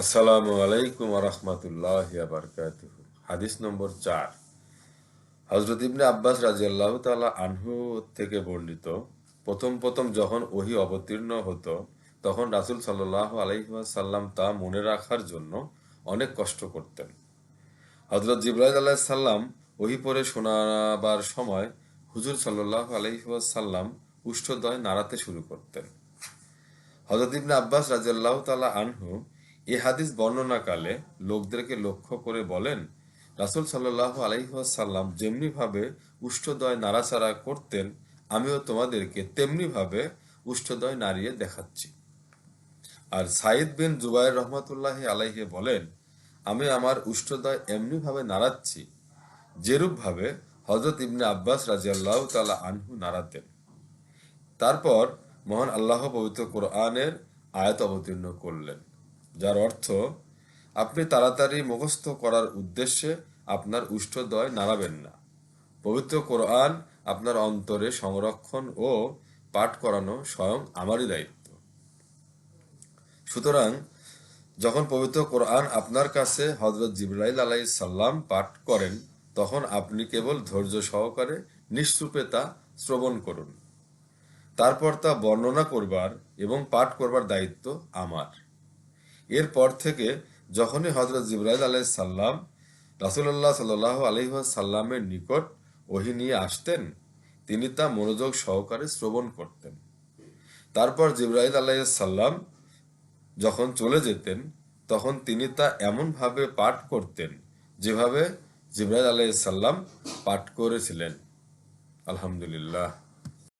আসসালামু আলাইকুম রহমতুল্লাহ বারকাত হাদিস নম্বর চার। হজরত ইবনে আব্বাস রাজি আল্লাহ তালা আনহু থেকে বর্ণিত, প্রথম প্রথম যখন ওহি অবতীর্ণ হতো, তখন রাসুল সাল্লাহ আলাইসাল্লাম তা মনে রাখার জন্য অনেক কষ্ট করতেন। হজরত জিব্রাইল আল্লাহ সাল্লাম ওহি পরে শোনাবার সময় হুজুর সাল্লাহ আলাইসাল্লাম উষ্ঠদয় নাড়াতে শুরু করতেন। হজরত ইবনে আব্বাস রাজিয়াল্লাহ তালা আনহু এ হাদিস বর্ণনাকালে লোকদেরকে লক্ষ্য করে বলেন, রাসুল সাল্লাহ আলাইসাল্লাম যেমনি ভাবে উষ্ঠদয় নাড়াচাড়া করতেন, আমিও তোমাদেরকে তেমনি ভাবে উষ্ঠদয় নাড়িয়ে দেখাচ্ছি। আর সাইদ বিন জুবাইর রহমতুল্লাহ আলাইহে বলেন, আমি আমার উষ্ঠদয় এমনি ভাবে নাড়াচ্ছি যেরূপ ভাবে হজরত ইবনে আব্বাস রাজিয়াল্লাহ তালা আনহু নাড়াতেন। তারপর মহান আল্লাহ পবিত্র কোরআনের আয়াত অবতীর্ণ করলেন। যার অর্থ, আপনি তাড়াতাড়ি মুখস্থ করার উদ্দেশ্যে আপনার উষ্ঠদয় নাড়াবেন না। পবিত্র কোরআন আপনার অন্তরে সংরক্ষণ ও পাঠ করানো স্বয়ং আমারই দায়িত্ব। সুতরাং, যখন পবিত্র কোরআন আপনার কাছে হজরত জিব্রাইল আলাই সাল্লাম পাঠ করেন, তখন আপনি কেবল ধৈর্য সহকারে নিঃশ্রুপে তা শ্রবণ করুন। তারপর তা বর্ণনা করবার এবং পাঠ করবার দায়িত্ব আমার। এরপর থেকে যখনই হজরত জিব্রাইল আলাই সাল্লাম রাসুল্লাহ সাল্লাহ আলহিহাসাল্লামের নিকট ওহি নিয়ে আসতেন, তিনি তা মনোযোগ সহকারে শ্রবণ করতেন। তারপর জিব্রাইল আলাহ সাল্লাম যখন চলে যেতেন, তখন তিনি তা এমনভাবে পাঠ করতেন যেভাবে জিব্রাইল আলাইসাল্লাম পাঠ করেছিলেন। আলহামদুলিল্লাহ।